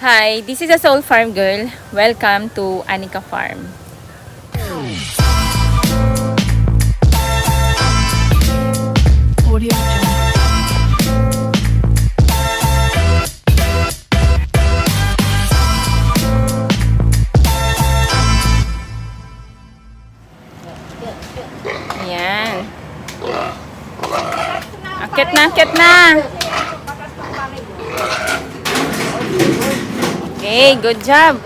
Hi, this is a Soul Farm girl. Welcome to Anika Farm. Ayan. Akit na, akit na. Okay, good job.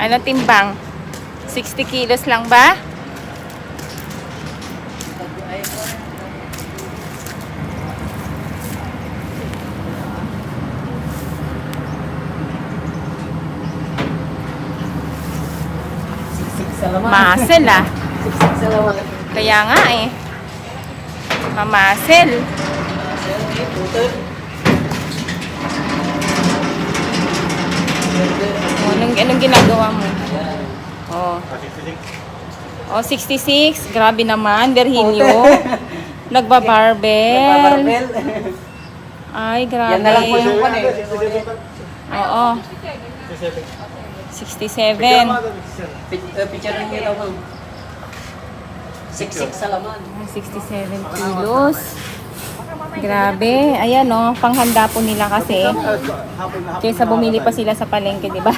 Ano timbang? 60 kilos lang ba? Muscle ah. Kaya nga eh. Mamasel. Putol. Oh, anong, anong ginagawa mo? Oh. Oh, 66. Grabe naman, Virginio. Nagbabarbell. Nagbabarbel. Ay, grabe. Yan na lang po yung pan eh. Oo. 67. Pic- uh, Picture niyo daw ma'am. Siksik sa laman. 67 kilos. Grabe. Ayan oh, panghanda po nila kasi. Kaysa bumili pa sila sa palengke, di ba?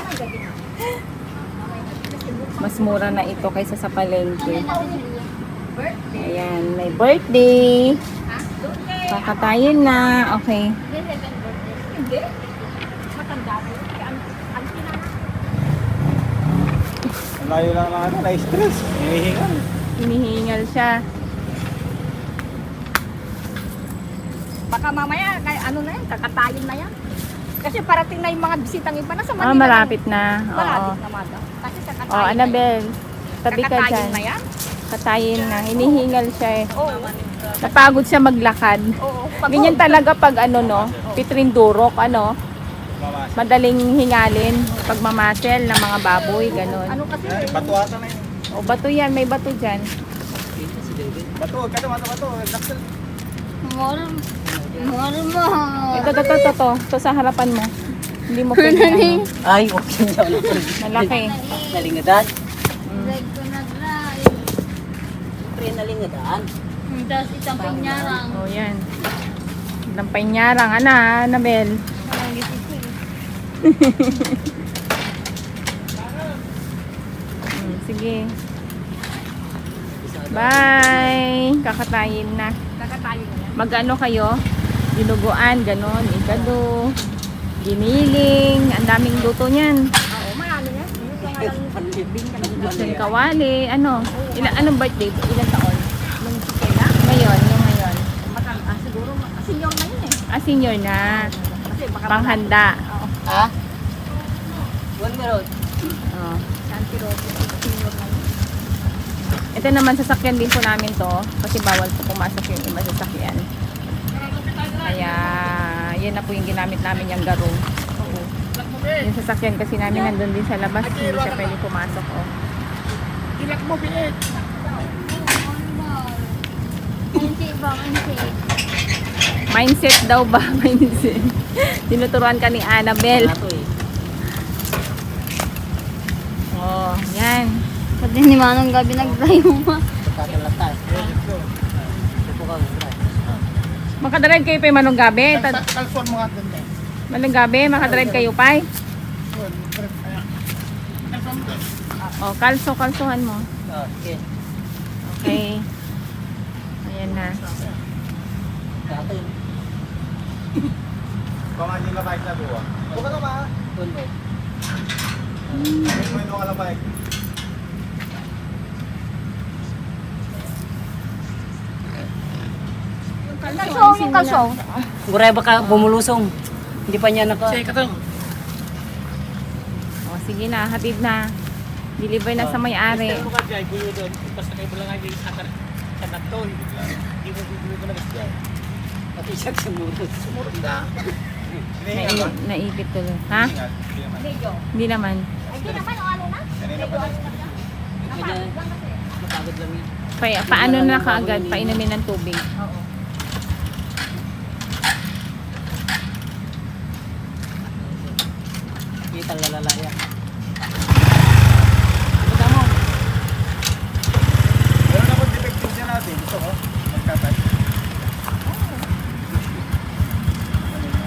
Mas mura na ito kaysa sa palengke. Ayan, may birthday. Kakatayin na. Okay. Layo lang lang ano, na-stress. Hinihingal. Hinihingal siya. Baka mamaya, kay ano na yan, kakatayin na yan. Kasi parating na yung mga bisitang iba na sa Manila. Ah, malapit na. Oo. Malapit na mga. Kasi sa katayin Oh, Annabel. na Tabi ka Kakatayin dyan. na yan. Katayin na. Hinihingal siya eh. Oo. Napagod siya maglakad. Oo. Pag- Ganyan talaga pag ano no, pitrindurok ano, madaling hingalin pag mamasel ng mga baboy, ganun. Ano kasi, Bato ata na yun. O bato yan, may bato dyan. Bato, kada bato, bato. Daksel. Ito, ito, ito, ito, ito sa harapan mo. Hindi mo pwede ano, Ay, okay niya. malaki. Nalingadan. Pre, nalingadan. Tapos isang pinyarang. O yan. Lampay nyarang, ana, Anabel. Hmm, sige. Bye! Kakatayin na. Kakatayin na. Mag-ano kayo? Dinuguan, ganon, igado, giniling, ang daming luto niyan. Oo, marami lang Gusto kawali, ano? Ilan, anong birthday? Ilan taon? nung sikela. Ngayon, yung ngayon. Matang, ah, siguro, kasi yun na yun eh. Ah, senior na. Kasi baka Panghanda. Oo. Ha? One minute. Oh. Santi Roque, senior na yun. Ito naman, sasakyan din po namin to. Kasi bawal po pumasok yung iba sasakyan. Kaya, yan na po yung ginamit namin yung garong. Yung sasakyan kasi namin nandun din sa labas. Hindi siya pwede pumasok. Oh. Mindset daw ba? Mindset. Tinuturuan ka ni Annabel. Eh. Oh, yan. Pati ni Manong gabi nagtayo mo. Tatalata. Makadrive kayo pa manong gabi. Ta- nga doon eh. manong gabi, makadrive kayo pa. Oh, kalso, kalsuhan mo. Okay. Okay. Ayan na. Baka hindi na bike na buwa. Buka na ba? Tundo. May lang bike. Kalso, yung kalso. Guray baka bumulusong. Hindi pa niya naka... Oh, sige na, hatid na. Deliver na sa may-ari. Pati siya sumurot. Hinihingal ba? Nai- naipit tuloy. Ha? Hinihingal. Hindi naman. Medyo. Hindi naman. Ay, di naman, o ano na? Kanina pa lang. Kanya, matagod lang yun. Pa, paano na kaagad? Painumin ng tubig. Oo. sa lalalaya. Punta mo. Meron na kung defective siya natin. Gusto ko. Magtatay.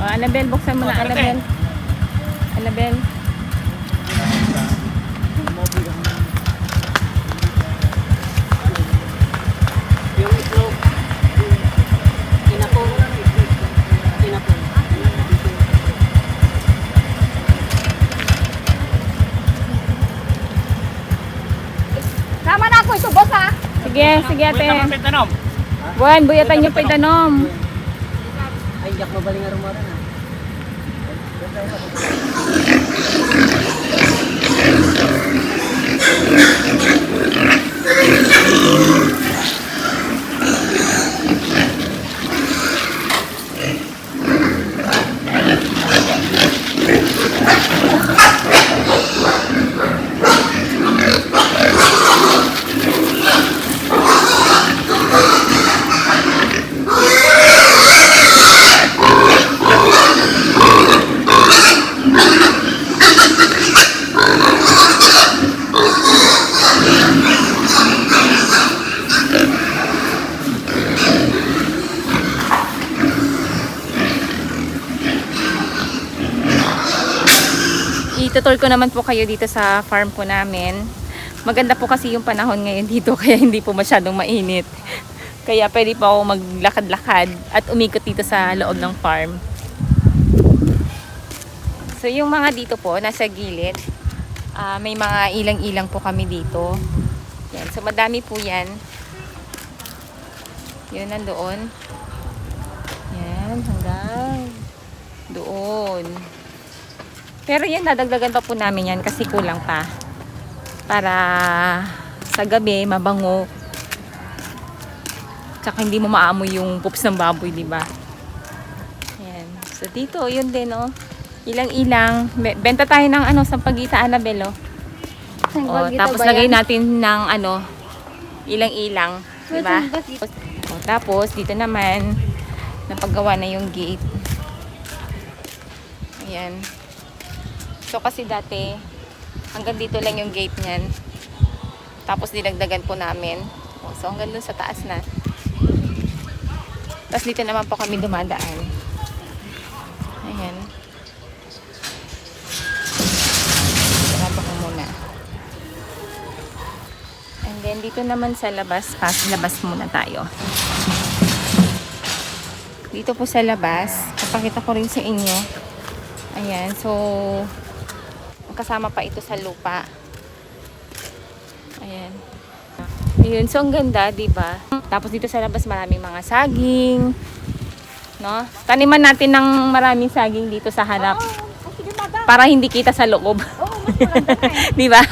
O, Annabelle, buksan mo na, O, sakit Annabelle. Annabelle. Sama na ako ito, boss ha. Sige, sige ate. Buwan, buyatan niyo pa itanom. Ay, yak mabaling nga rumara ございます。Na. Itutur ko naman po kayo dito sa farm po namin. Maganda po kasi yung panahon ngayon dito kaya hindi po masyadong mainit. Kaya pwede po ako maglakad-lakad at umikot dito sa loob ng farm. So yung mga dito po, nasa gilid, ah, may mga ilang-ilang po kami dito. Yan. So madami po yan. Yun nandoon. Yan, hanggang doon. Pero yan, nadagdagan pa po namin yan kasi kulang pa. Para sa gabi, mabango. Tsaka hindi mo maamoy yung poops ng baboy, di ba? Yan. So dito, yun din, oh. Ilang-ilang. Be- Benta tayo ng ano, sa pagita, Annabelle, oh. Oh, tapos lagay natin ng ano, ilang-ilang. Di ba? Oh, tapos, dito naman, napagawa na yung gate. Ayan. So kasi dati, hanggang dito lang yung gate niyan. Tapos dinagdagan po namin. So hanggang dun sa taas na. Tapos dito naman po kami dumadaan. Ayan. Sarap ko muna. And then dito naman sa labas, pas labas muna tayo. Dito po sa labas, papakita ko rin sa inyo. Ayan, so kasama pa ito sa lupa. Ayan. Ayun, so ang ganda, 'di ba? Tapos dito sa labas maraming mga saging. No? Taniman natin ng maraming saging dito sa harap Oh, madam. para hindi kita sa loob. 'Di ba?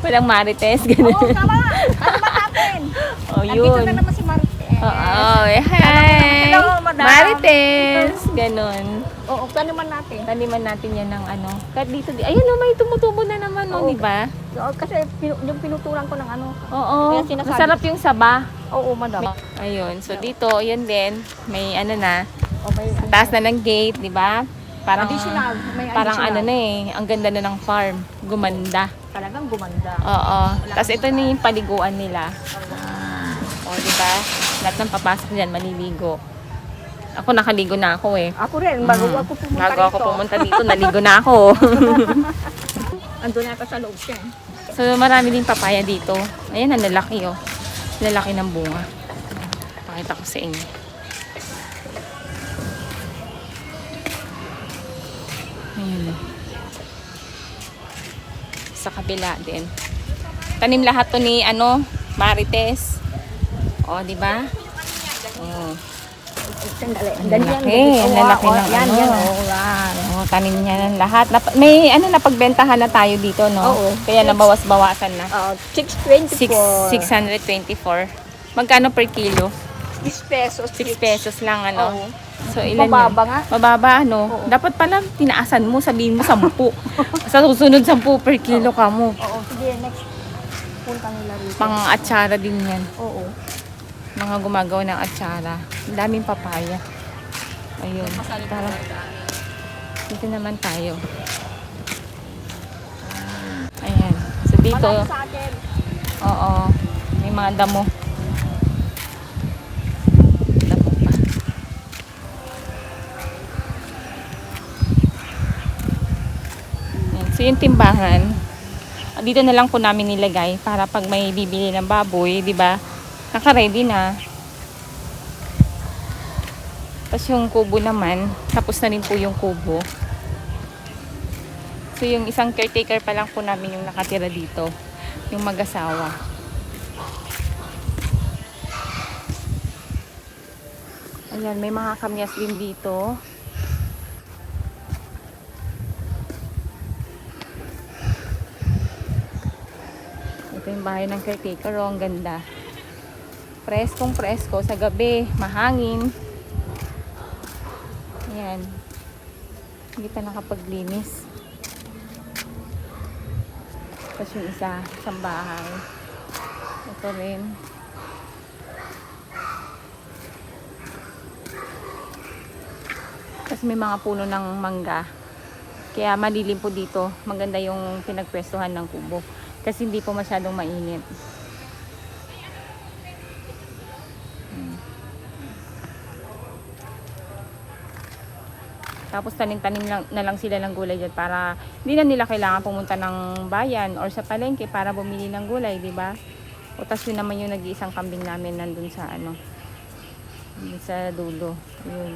Walang marites ganun. Oo, tama. Tama natin. Oh, yun. na naman si Marites. Oo, eh, hi. Marites, ganun. Oo, taniman natin. Taniman natin yan ng ano. Kahit dito, di- ayun, oh, may tumutubo na naman, oh, Oo. di ba? Oo, kasi pinu- yung pinuturan ko ng ano. Oo, Kaya sinasabi- masarap yung saba. Oo, madam. Ayun, so dito, yun din, may ano na, O, may taas na ng gate, di ba? Parang, additional. May parang ano additional. na eh, ang ganda na ng farm. Gumanda. Talagang gumanda. Oo. Tapos ito na yung paliguan nila. O, di ba? Lahat ng papasok dyan, maliligo. Ako nakaligo na ako eh. Ako rin, bago Mm. ako pumunta Bago ako pumunta dito, naligo na ako. Andun na sa loob siya. eh. so, marami din papaya dito. Ayan, ang lalaki oh. Lalaki ng bunga. Pakita ko sa inyo. Ayan oh. Sa kabila din. Tanim lahat to ni ano, Marites. Oh, di ba? Oh. Sandali. Ang Dali lalaki, yan. ang Oo, lalaki oo, ng yan, ano. yan. Oo, yan. Oh, tanim niya ng lahat. Nap- may ano napagbentahan na tayo dito, no? Oo. Kaya nabawas-bawasan na. Uh, 624. Six, 624. Magkano per kilo? 6 pesos. 6 pesos lang, ano? Oo. So, ilan Mababa yun? nga. Mababa, ano? Oo. Dapat pala, tinaasan mo, sabihin mo 10. Sa susunod, 10 per kilo ka mo. Oo, sige, next. Punta nila rito. Pang atsara din yan. Oo. Mga gumagawa ng atsara. Ang daming papaya. Ayun. Tara. Dito naman tayo. Dito, Malayo sa akin. oo, may mga damo. Damo pa. Yan. So yung timbahan, dito na lang po namin nilagay para pag may bibili ng baboy, di ba? Naka-ready na. Tapos yung kubo naman, tapos na rin po yung kubo. So yung isang caretaker pa lang po namin yung nakatira dito, yung mag-asawa. Ayan, may mga kamyas din dito. Ito yung bahay ng caretaker, oh, ang ganda. Preskong presko sa gabi, mahangin. Ayan. Hindi pa nakapaglinis. Tapos yung isa, isang bahay. Ito rin. Tapos may mga puno ng mangga. Kaya malilim po dito. Maganda yung pinagpwestuhan ng kubo. Kasi hindi po masyadong mainit. Tapos tanim-tanim lang, na lang sila ng gulay dyan para hindi na nila kailangan pumunta ng bayan or sa palengke para bumili ng gulay, di ba? O tas yun naman yung nag-iisang kambing namin nandun sa ano, sa dulo. Yun.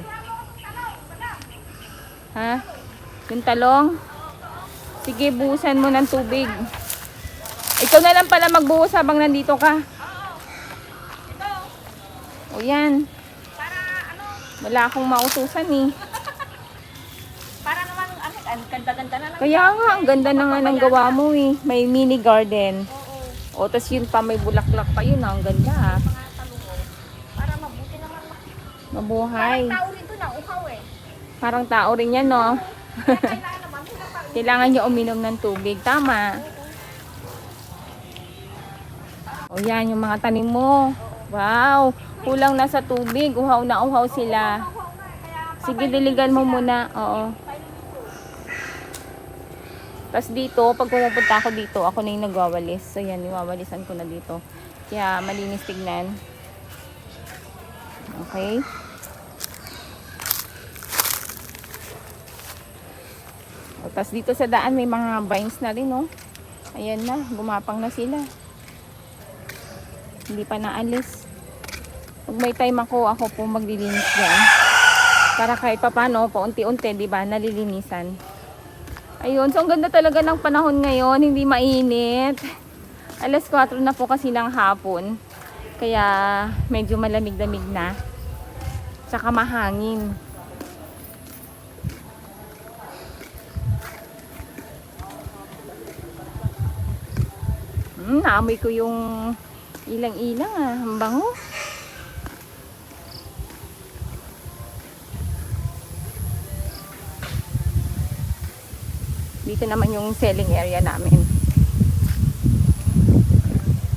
Ha? Yung talong? Sige, buhusan mo ng tubig. Ikaw na lang pala magbuhos habang nandito ka. O yan. Wala akong mautusan eh. Ganda-ganda na lang. Kaya nga, ang ganda na nga ng gawa mo eh. May mini garden. O, tas yun pa, may bulaklak pa yun. ah. Ang ganda ah. Para mabuti naman. Mabuhay. Tao rito na, uhaw eh. Parang tao rin yan, no? Kaya kailangan naman, sila pa Kailangan nyo uminom ng tubig. Tama. O yan, yung mga tanim mo. Wow. Kulang na sa tubig. Uhaw na uhaw sila. Sige, diligan mo muna. Oo. Tapos dito, pag pumupunta ako dito, ako na yung nagwawalis. So yan, iwawalisan ko na dito. Kaya malinis tignan. Okay. Tas dito sa daan may mga vines na rin, no? Ayan na, gumapang na sila. Hindi pa naalis. Pag may time ako, ako po maglilinis dyan. Para kahit papano, paunti-unti, di ba, nalilinisan. Ayun, so ang ganda talaga ng panahon ngayon, hindi mainit. Alas 4 na po kasi ng hapon. Kaya medyo malamig-lamig na. Tsaka mahangin. Hmm, naamoy ko yung ilang-ilang ah. Ang bango. Dito naman yung selling area namin.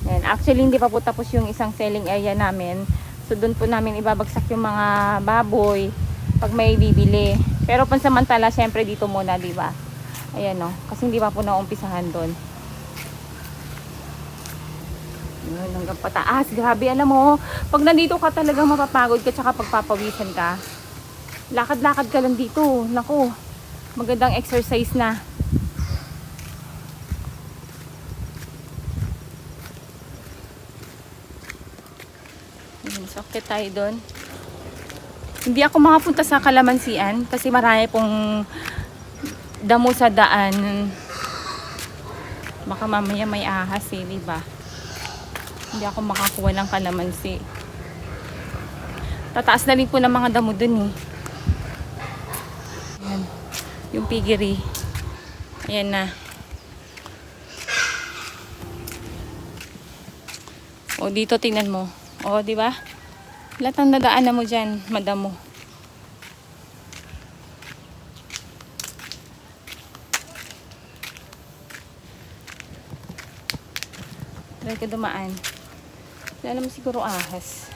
Yan. Actually, hindi pa po tapos yung isang selling area namin. So, doon po namin ibabagsak yung mga baboy pag may bibili. Pero pansamantala, syempre dito muna, di ba? Ayan no. Kasi hindi pa po naumpisahan doon. Yun, hanggang pataas. Grabe, alam mo, pag nandito ka talagang mapapagod ka tsaka pagpapawisan ka. Lakad-lakad ka lang dito. Naku, magandang exercise na. Okay tayo doon. Hindi ako makapunta sa Kalamansian kasi marami pong damo sa daan. Baka mamaya may ahas eh, di ba? Hindi ako makakuha ng kalamansi. Tataas na rin po ng mga damo dun eh. Yung piggery. Ayan na. O dito tingnan mo. O di ba? Lahat ng nadaanan mo dyan, madamo. Try ka dumaan. Wala naman siguro ahas.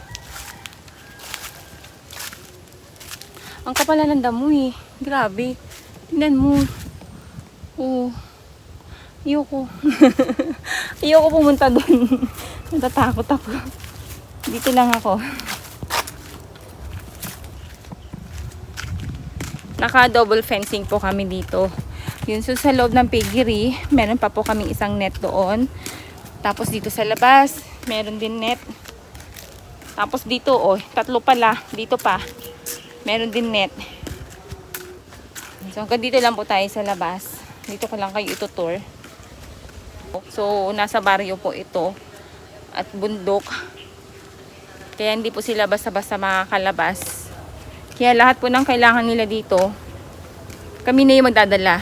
Ang kapala ng damo eh. Grabe. Tingnan mo. Oo. Ayoko. Ayoko pumunta doon. Natatakot ako. Dito lang ako. Naka-double fencing po kami dito. Yun, so sa loob ng piggery, meron pa po kaming isang net doon. Tapos dito sa labas, meron din net. Tapos dito, oh, tatlo pala. Dito pa. Meron din net. So hanggang dito lang po tayo sa labas. Dito ko lang kayo itutour. So, nasa baryo po ito. At bundok. Kaya hindi po sila basta-basta makakalabas. Kaya lahat po ng kailangan nila dito, kami na yung magdadala.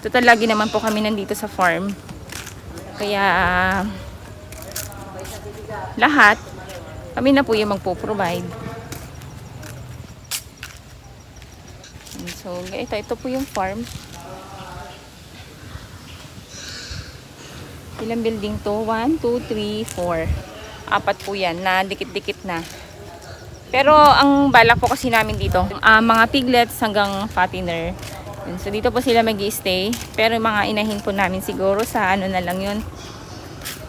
Total, lagi naman po kami nandito sa farm. Kaya, lahat, kami na po yung magpo-provide. So, ito, ito po yung farm. Ilang building to? 1, 2, 3, 4. Apat po yan na dikit-dikit na. Pero ang balak po kasi namin dito, ah, mga piglets hanggang fattener. So dito po sila mag stay Pero mga inahin po namin siguro sa ano na lang yun.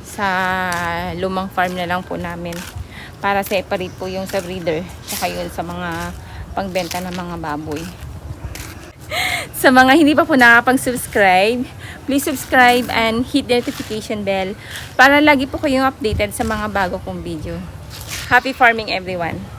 Sa lumang farm na lang po namin. Para separate po yung sa breeder. Tsaka yun sa mga pangbenta ng mga baboy. Sa mga hindi pa po nakapag-subscribe, please subscribe and hit the notification bell para lagi po kayong updated sa mga bago kong video. Happy farming everyone!